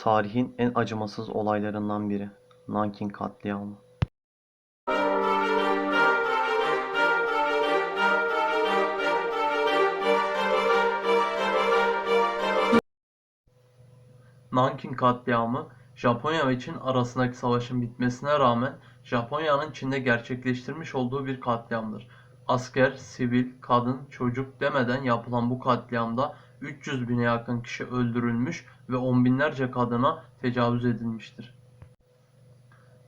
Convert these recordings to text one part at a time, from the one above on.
Tarihin en acımasız olaylarından biri. Nanking katliamı. Nanking katliamı, Japonya ve Çin arasındaki savaşın bitmesine rağmen Japonya'nın Çin'de gerçekleştirmiş olduğu bir katliamdır. Asker, sivil, kadın, çocuk demeden yapılan bu katliamda 300 bine yakın kişi öldürülmüş ve on binlerce kadına tecavüz edilmiştir.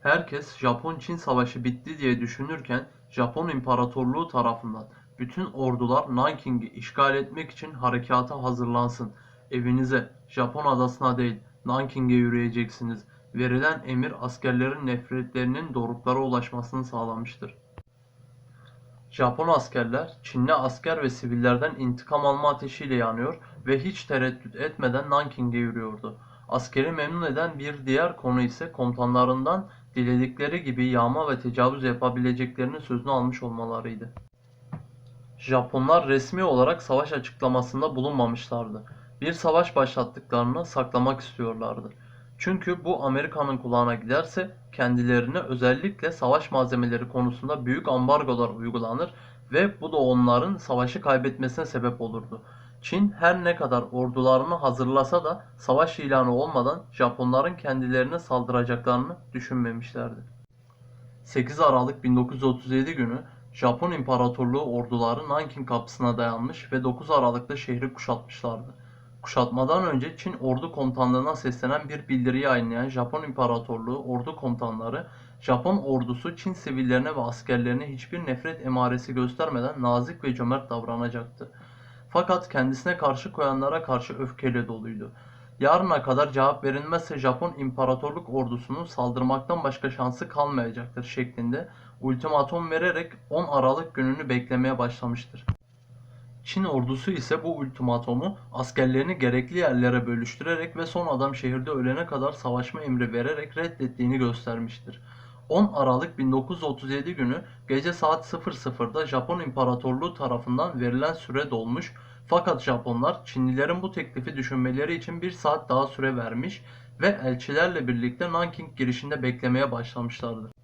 Herkes Japon-Çin savaşı bitti diye düşünürken Japon İmparatorluğu tarafından bütün ordular Nanking'i işgal etmek için harekata hazırlansın. Evinize, Japon adasına değil Nanking'e yürüyeceksiniz. Verilen emir askerlerin nefretlerinin doruklara ulaşmasını sağlamıştır. Japon askerler Çinli asker ve sivillerden intikam alma ateşiyle yanıyor ve hiç tereddüt etmeden Nanking'e yürüyordu. Askeri memnun eden bir diğer konu ise komutanlarından diledikleri gibi yağma ve tecavüz yapabileceklerinin sözünü almış olmalarıydı. Japonlar resmi olarak savaş açıklamasında bulunmamışlardı. Bir savaş başlattıklarını saklamak istiyorlardı. Çünkü bu Amerika'nın kulağına giderse kendilerine özellikle savaş malzemeleri konusunda büyük ambargolar uygulanır ve bu da onların savaşı kaybetmesine sebep olurdu. Çin her ne kadar ordularını hazırlasa da savaş ilanı olmadan Japonların kendilerine saldıracaklarını düşünmemişlerdi. 8 Aralık 1937 günü Japon İmparatorluğu orduları Nanking kapısına dayanmış ve 9 Aralık'ta şehri kuşatmışlardı. Kuşatmadan önce Çin ordu komutanlığına seslenen bir bildiri yayınlayan Japon İmparatorluğu ordu komutanları Japon ordusu Çin sivillerine ve askerlerine hiçbir nefret emaresi göstermeden nazik ve cömert davranacaktı. Fakat kendisine karşı koyanlara karşı öfkeyle doluydu. Yarına kadar cevap verilmezse Japon İmparatorluk ordusunun saldırmaktan başka şansı kalmayacaktır şeklinde ultimatum vererek 10 Aralık gününü beklemeye başlamıştır. Çin ordusu ise bu ultimatomu askerlerini gerekli yerlere bölüştürerek ve son adam şehirde ölene kadar savaşma emri vererek reddettiğini göstermiştir. 10 Aralık 1937 günü gece saat 00'da Japon İmparatorluğu tarafından verilen süre dolmuş fakat Japonlar Çinlilerin bu teklifi düşünmeleri için bir saat daha süre vermiş ve elçilerle birlikte Nanking girişinde beklemeye başlamışlardı.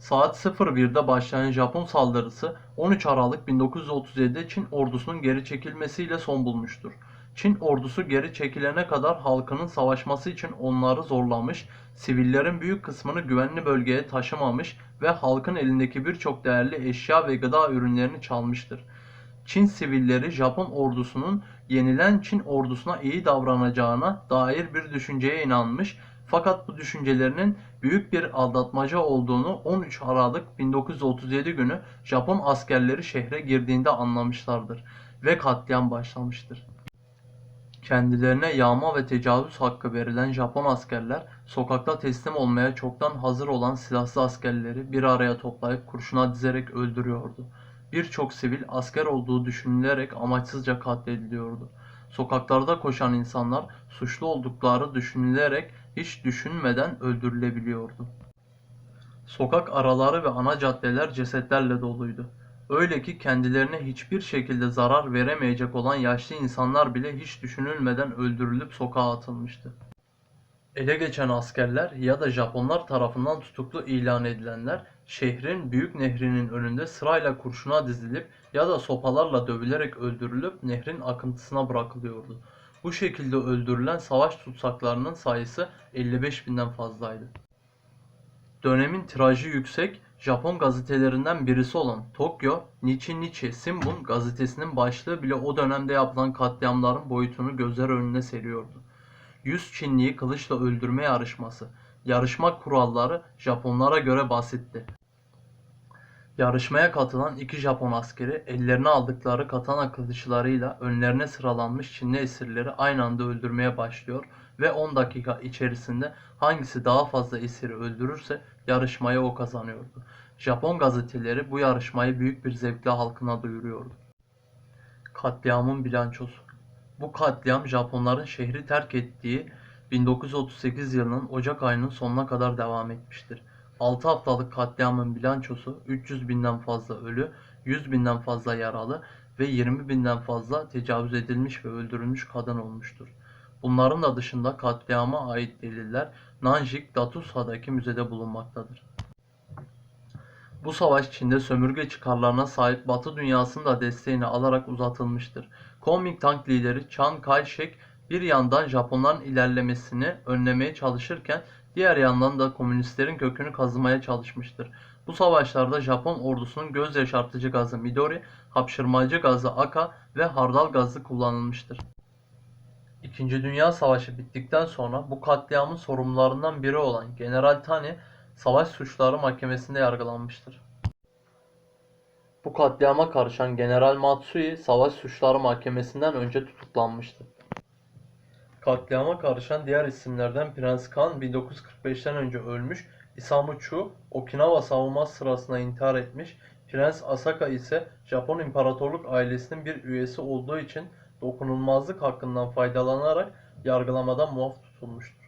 Saat 01'de başlayan Japon saldırısı 13 Aralık 1937'de Çin ordusunun geri çekilmesiyle son bulmuştur. Çin ordusu geri çekilene kadar halkının savaşması için onları zorlamış, sivillerin büyük kısmını güvenli bölgeye taşımamış ve halkın elindeki birçok değerli eşya ve gıda ürünlerini çalmıştır. Çin sivilleri Japon ordusunun yenilen Çin ordusuna iyi davranacağına dair bir düşünceye inanmış fakat bu düşüncelerinin büyük bir aldatmaca olduğunu 13 Aralık 1937 günü Japon askerleri şehre girdiğinde anlamışlardır ve katliam başlamıştır. Kendilerine yağma ve tecavüz hakkı verilen Japon askerler sokakta teslim olmaya çoktan hazır olan silahsız askerleri bir araya toplayıp kurşuna dizerek öldürüyordu. Birçok sivil asker olduğu düşünülerek amaçsızca katlediliyordu. Sokaklarda koşan insanlar suçlu oldukları düşünülerek hiç düşünmeden öldürülebiliyordu. Sokak araları ve ana caddeler cesetlerle doluydu. Öyle ki kendilerine hiçbir şekilde zarar veremeyecek olan yaşlı insanlar bile hiç düşünülmeden öldürülüp sokağa atılmıştı. Ele geçen askerler ya da Japonlar tarafından tutuklu ilan edilenler şehrin büyük nehrinin önünde sırayla kurşuna dizilip ya da sopalarla dövülerek öldürülüp nehrin akıntısına bırakılıyordu. Bu şekilde öldürülen savaş tutsaklarının sayısı 55 binden fazlaydı. Dönemin tirajı yüksek Japon gazetelerinden birisi olan Tokyo Nichi Nichi Shimbun gazetesinin başlığı bile o dönemde yapılan katliamların boyutunu gözler önüne seriyordu. 100 Çinliyi kılıçla öldürme yarışması. Yarışma kuralları Japonlara göre basitti. Yarışmaya katılan iki Japon askeri ellerine aldıkları katana kılıçlarıyla önlerine sıralanmış Çinli esirleri aynı anda öldürmeye başlıyor ve 10 dakika içerisinde hangisi daha fazla esiri öldürürse yarışmayı o kazanıyordu. Japon gazeteleri bu yarışmayı büyük bir zevkle halkına duyuruyordu. Katliamın bilançosu Bu katliam Japonların şehri terk ettiği 1938 yılının Ocak ayının sonuna kadar devam etmiştir. 6 haftalık katliamın bilançosu 300 binden fazla ölü, 100 binden fazla yaralı ve 20 binden fazla tecavüz edilmiş ve öldürülmüş kadın olmuştur. Bunların da dışında katliama ait deliller Nanjing Datusa'daki müzede bulunmaktadır. Bu savaş Çin'de sömürge çıkarlarına sahip Batı dünyasının da desteğini alarak uzatılmıştır. Kuomintang lideri Chiang Kai-shek bir yandan Japonların ilerlemesini önlemeye çalışırken diğer yandan da komünistlerin kökünü kazımaya çalışmıştır. Bu savaşlarda Japon ordusunun göz yaşartıcı gazı Midori, hapşırmacı gazı Aka ve hardal gazı kullanılmıştır. İkinci Dünya Savaşı bittikten sonra bu katliamın sorumlularından biri olan General Tani Savaş Suçları Mahkemesi'nde yargılanmıştır. Bu katliama karışan General Matsui Savaş Suçları Mahkemesi'nden önce tutuklanmıştı. Katliama karışan diğer isimlerden Prens Kan 1945'ten önce ölmüş, Isamu Chu Okinawa savunması sırasında intihar etmiş, Prens Asaka ise Japon İmparatorluk ailesinin bir üyesi olduğu için dokunulmazlık hakkından faydalanarak yargılamadan muaf tutulmuştur.